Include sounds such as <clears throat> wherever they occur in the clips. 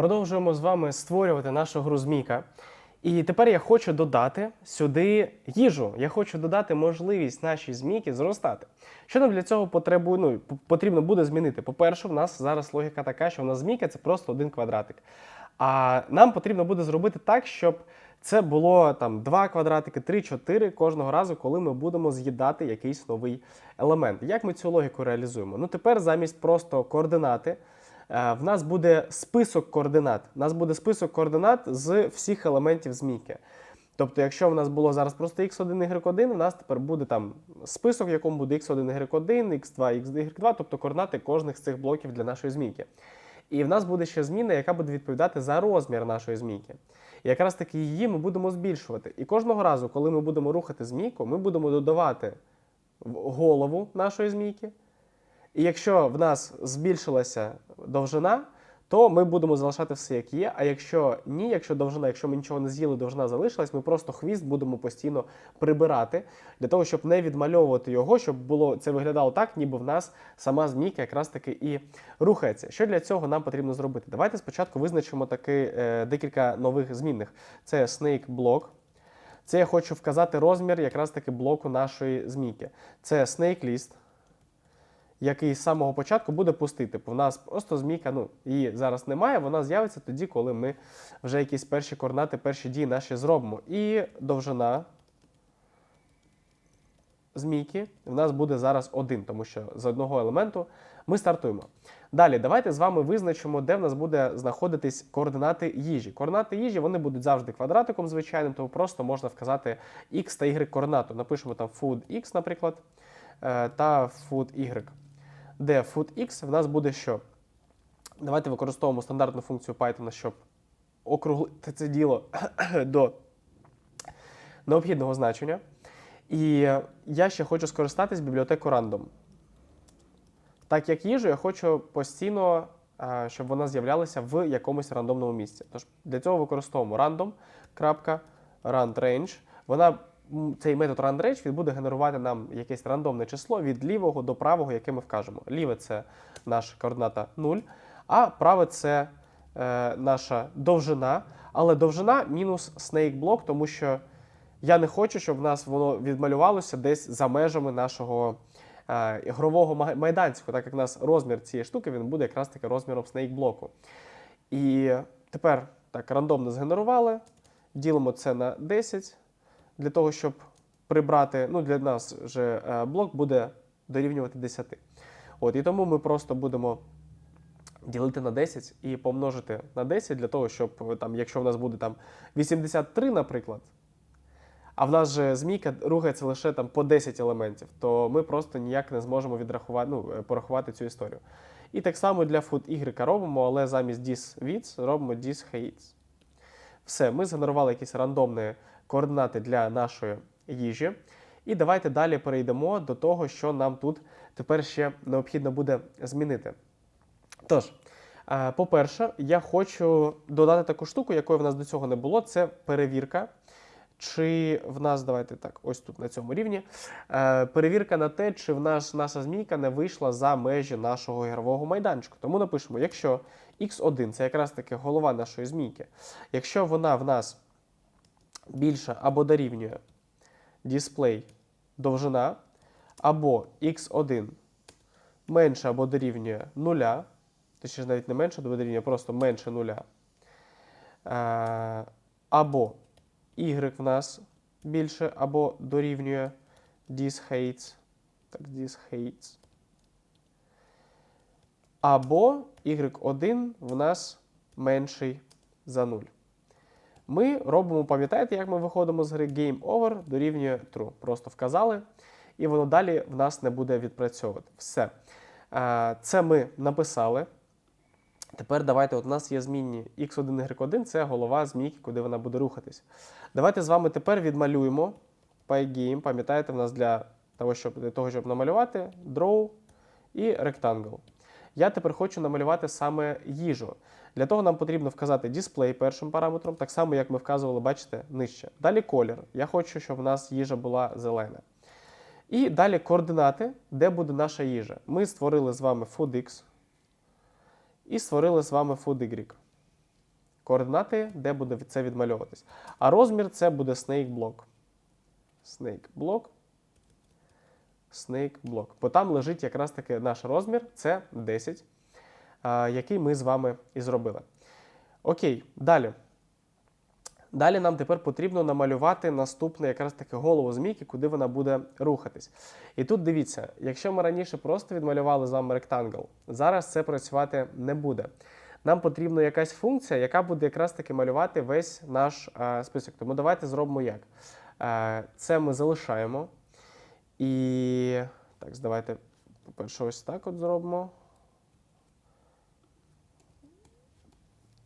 Продовжуємо з вами створювати нашу гру змійка. І тепер я хочу додати сюди їжу. Я хочу додати можливість нашій змійки зростати. Що нам для цього потребує, ну, потрібно буде змінити? По-перше, в нас зараз логіка така, що в нас змійка це просто один квадратик. А нам потрібно буде зробити так, щоб це було там 2 квадратики, 3, 4 кожного разу, коли ми будемо з'їдати якийсь новий елемент. Як ми цю логіку реалізуємо? Ну тепер замість просто координати. Е, В нас буде список координат. У нас буде список координат з всіх елементів змійки. Тобто, якщо в нас було зараз просто x1, y1, у нас тепер буде там список, в якому буде x1, y1, x2, y2, тобто координати кожних з цих блоків для нашої змійки. І в нас буде ще зміна, яка буде відповідати за розмір нашої змійки. І якраз таки її ми будемо збільшувати. І кожного разу, коли ми будемо рухати змійку, ми будемо додавати голову нашої змійки. І якщо в нас збільшилася довжина, то ми будемо залишати все як є. А якщо ні, якщо довжина, якщо ми нічого не з'їли, довжина залишилась, ми просто хвіст будемо постійно прибирати для того, щоб не відмальовувати його, щоб було це виглядало так, ніби в нас сама змійка якраз таки і рухається. Що для цього нам потрібно зробити? Давайте спочатку визначимо таки е, декілька нових змінних. Це snake блок. Це я хочу вказати розмір якраз таки блоку нашої змійки. Це snake list який з самого початку буде пустити. Бо в нас просто змійка, ну, її зараз немає, вона з'явиться тоді, коли ми вже якісь перші координати, перші дії наші зробимо. І довжина змійки в нас буде зараз один, тому що з одного елементу ми стартуємо. Далі, давайте з вами визначимо, де в нас буде знаходитись координати їжі. Координати їжі вони будуть завжди квадратиком звичайним, тому просто можна вказати x та y координату. Напишемо там food x, наприклад, е, та food y. Де food x в нас буде що? Давайте використовуємо стандартну функцію Python, щоб округлити це діло <clears throat> до необхідного значення. І я ще хочу скористатись бібліотекою random. Так як їжу, я хочу постійно, щоб вона з'являлася в якомусь рандомному місці. Тож для цього використовуємо random.randrange. Вона цей метод randrange він буде генерувати нам якесь рандомне число від лівого до правого, яке ми вкажемо. Ліве це наша координата 0, а праве це е, наша довжина. Але довжина мінус snake block, тому що я не хочу, щоб в нас воно відмалювалося десь за межами нашого е, ігрового ма- майданчику, так як у нас розмір цієї штуки він буде якраз таки розміром snake блоку. І тепер так рандомно згенерували, ділимо це на 10 для того, щоб прибрати, ну для нас вже е, блок буде дорівнювати 10. От, і тому ми просто будемо ділити на 10 і помножити на 10 для того, щоб е, там, якщо в нас буде там 83, наприклад, а в нас же змійка рухається лише там по 10 елементів, то ми просто ніяк не зможемо відрахувати, ну, е, порахувати цю історію. І так само для food Y робимо, але замість dis widths робимо dis heights. Все, ми згенерували якісь рандомні координати для нашої їжі. І давайте далі перейдемо до того, що нам тут тепер ще необхідно буде змінити. Тож, е, по-перше, я хочу додати таку штуку, якої в нас до цього не було. Це перевірка. Чи в нас, давайте так, ось тут на цьому рівні. Е, перевірка на те, чи в нас наша змійка не вийшла за межі нашого ігрового майданчику. Тому напишемо, якщо x1 це якраз таки голова нашої змійки, якщо вона в нас більша або дорівнює display довжина, або x1 менше або дорівнює нуля, точніше навіть не менше, або дорівнює просто менше нуля. Е, або y в нас більше або дорівнює dishates. Так, dishates. Або y1 в нас менший за 0. Ми робимо, пам'ятаєте, як ми виходимо з гри Game Over дорівнює True. Просто вказали, і воно далі в нас не буде відпрацьовувати. Все. Е, Це ми написали. Тепер давайте, от у нас є змінні x1, y1, це голова змійки, куди вона буде рухатись. Давайте з вами тепер відмалюємо PyGame. Пам'ятаєте, в нас для того, щоб, для того, щоб намалювати draw і rectangle. Я тепер хочу намалювати саме їжу. Для того нам потрібно вказати display першим параметром, так само, як ми вказували, бачите, нижче. Далі колір. Я хочу, щоб в нас їжа була зелена. І далі координати, де буде наша їжа. Ми створили з вами foodx і створили з вами foodY. координати, де буде це відмальовуватись. А розмір це буде snake block. Snake block. Snake block. Бо там лежить якраз таки наш розмір, це 10, який ми з вами і зробили. Окей, далі. Далі нам тепер потрібно намалювати наступне якраз таки голову змійки, куди вона буде рухатись. І тут дивіться, якщо ми раніше просто відмалювали з вами ректангл, зараз це працювати не буде. Нам потрібна якась функція, яка буде якраз таки малювати весь наш е, список. Тому давайте зробимо як. Е, це ми залишаємо. І так, давайте, по-перше, ось так от зробимо.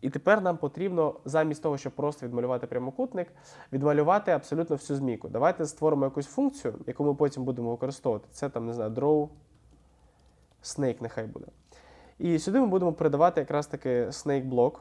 І тепер нам потрібно, замість того, щоб просто відмалювати прямокутник, відмалювати абсолютно всю змійку. Давайте створимо якусь функцію, яку ми потім будемо використовувати. Це там, не знаю, draw snake нехай буде. І сюди ми будемо передавати якраз таки snake block,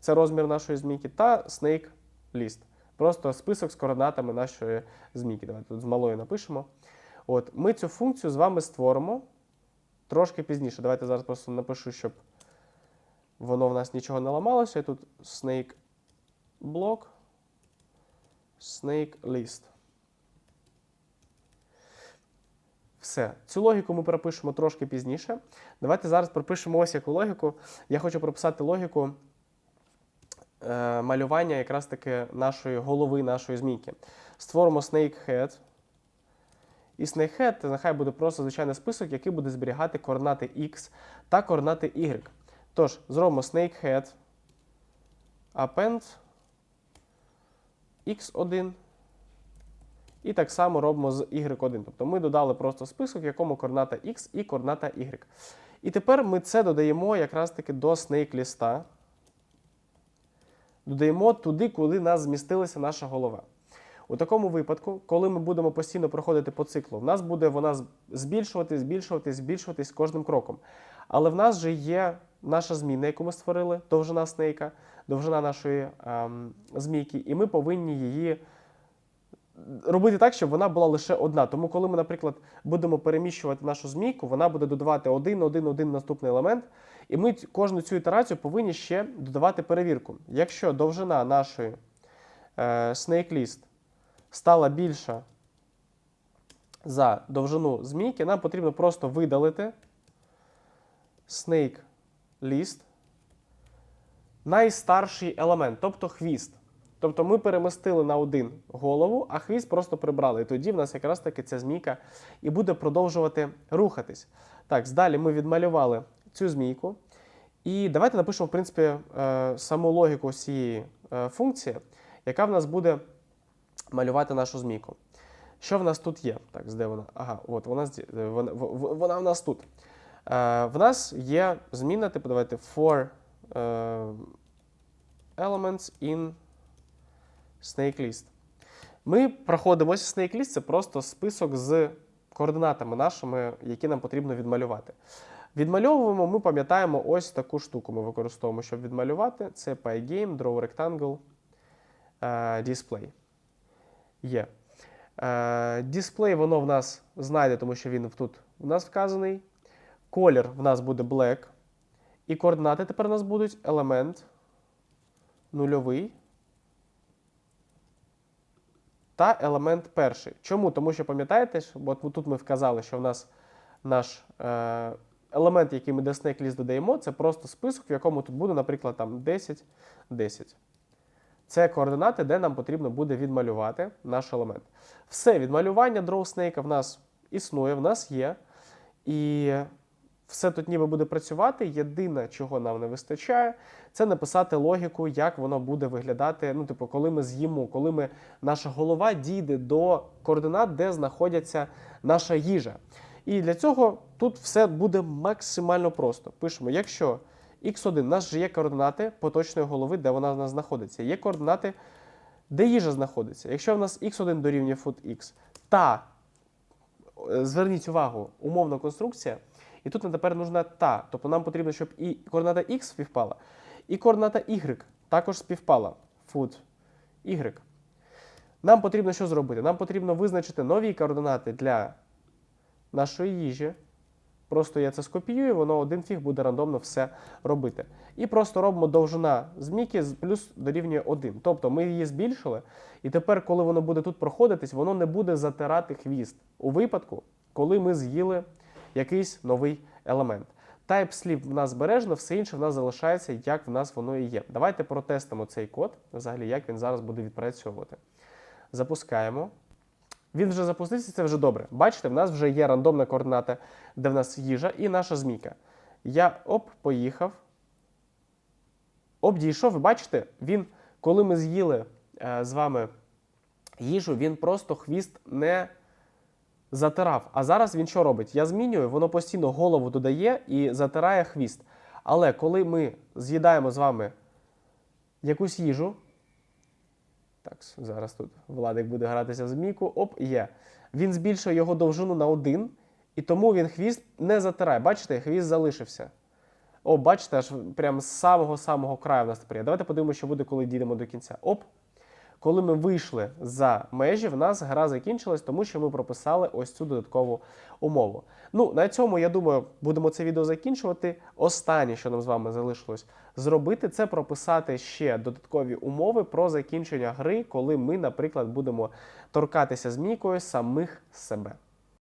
це розмір нашої змійки, та snake list. Просто список з координатами нашої змійки. Давайте тут з малою напишемо. От, ми цю функцію з вами створимо трошки пізніше. Давайте зараз просто напишу, щоб воно в нас нічого не ламалося. І тут snake block, snake list. Все. Цю логіку ми пропишемо трошки пізніше. Давайте зараз пропишемо ось яку логіку. Я хочу прописати логіку малювання якраз таки нашої голови, нашої змійки. Створимо snake head. І snakehead нехай буде просто звичайний список, який буде зберігати координати x та координати y. Тож, зробимо snakehead append x1. І так само робимо з y1. Тобто ми додали просто список, в якому координата x і координата y. І тепер ми це додаємо якраз таки до snake ліста. Додаємо туди, куди нас змістилася наша голова. У такому випадку, коли ми будемо постійно проходити по циклу, в нас буде вона з- збільшуватись, збільшуватись, кожним кроком. Але в нас же є наша зміна, яку ми створили, довжина снейка, довжина нашої ем, змійки, і ми повинні її робити так, щоб вона була лише одна. Тому, коли ми, наприклад, будемо переміщувати нашу змійку, вона буде додавати один, один, один наступний елемент. І ми кожну цю ітерацію повинні ще додавати перевірку. Якщо довжина нашої е, snake list стала більша за довжину змійки, нам потрібно просто видалити snake list найстарший елемент, тобто хвіст. Тобто ми перемістили на один голову, а хвіст просто прибрали. І тоді в нас якраз таки ця змійка і буде продовжувати рухатись. Так, далі ми відмалювали цю змійку. І давайте напишемо, в принципі, е, саму логіку цієї е, функції, яка в нас буде малювати нашу змійку. Що в нас тут є? Так, де вона? Ага, от вона, е, вона, вона в нас тут. В нас є зміна, типу, давайте for elements in snake list. Ми проходимо ось snake list, це просто список з координатами нашими, які нам потрібно відмалювати. Відмальовуємо, ми пам'ятаємо ось таку штуку. Ми використовуємо, щоб відмалювати. Це Pygame, Draw Rectangle, е, Display. Є. Е, Display воно в нас знайде, тому що він тут в нас вказаний. Колір в нас буде black. І координати тепер у нас будуть елемент нульовий та елемент перший. Чому? Тому що пам'ятаєте, бо тут ми вказали, що в нас наш е, елемент, який ми до snake list додаємо, це просто список, в якому тут буде, наприклад, там 10, 10. Це координати, де нам потрібно буде відмалювати наш елемент. Все, відмалювання draw snake в нас існує, в нас є. І все тут ніби буде працювати. Єдине, чого нам не вистачає, це написати логіку, як воно буде виглядати. Ну, типу, коли ми з'їмо, коли ми, наша голова дійде до координат, де знаходиться наша їжа. І для цього тут все буде максимально просто. Пишемо, якщо x1, у нас же є координати поточної голови, де вона в нас знаходиться. Є координати, де їжа знаходиться. Якщо в нас x1 дорівнює foot x, та е, зверніть увагу, умовна конструкція, і тут нам тепер нужна та. Тобто нам потрібно, щоб і координата x співпала, і координата y також співпала. Foot y. Нам потрібно що зробити? Нам потрібно визначити нові координати для нашої їжі. Просто я це скопіюю, воно один фіг буде рандомно все робити. І просто робимо довжина змійки плюс дорівнює 1. Тобто ми її збільшили, і тепер, коли воно буде тут проходитись, воно не буде затирати хвіст у випадку, коли ми з'їли якийсь новий елемент. Type TypeSlip в нас збережено, все інше в нас залишається, як в нас воно і є. Давайте протестимо цей код, взагалі, як він зараз буде відпрацьовувати. Запускаємо. Він вже запустився, це вже добре. Бачите, в нас вже є рандомна координата, де в нас їжа і наша змійка. Я оп, поїхав. Обдійшов, ви бачите, він, коли ми з'їли е, з вами їжу, він просто хвіст не затирав. А зараз він що робить? Я змінюю, воно постійно голову додає і затирає хвіст. Але коли ми з'їдаємо з вами якусь їжу, так, зараз тут Владик буде гратися в змійку. Оп, є. Він збільшує його довжину на один, і тому він хвіст не затирає. Бачите, хвіст залишився. О, бачите, аж прямо з самого-самого краю в нас тепер. Давайте подивимося, що буде, коли дійдемо до кінця. Оп. Коли ми вийшли за межі, в нас гра закінчилась, тому що ми прописали ось цю додаткову умову. Ну, на цьому, я думаю, будемо це відео закінчувати. Останнє, що нам з вами залишилось зробити, це прописати ще додаткові умови про закінчення гри, коли ми, наприклад, будемо торкатися змійкою самих себе.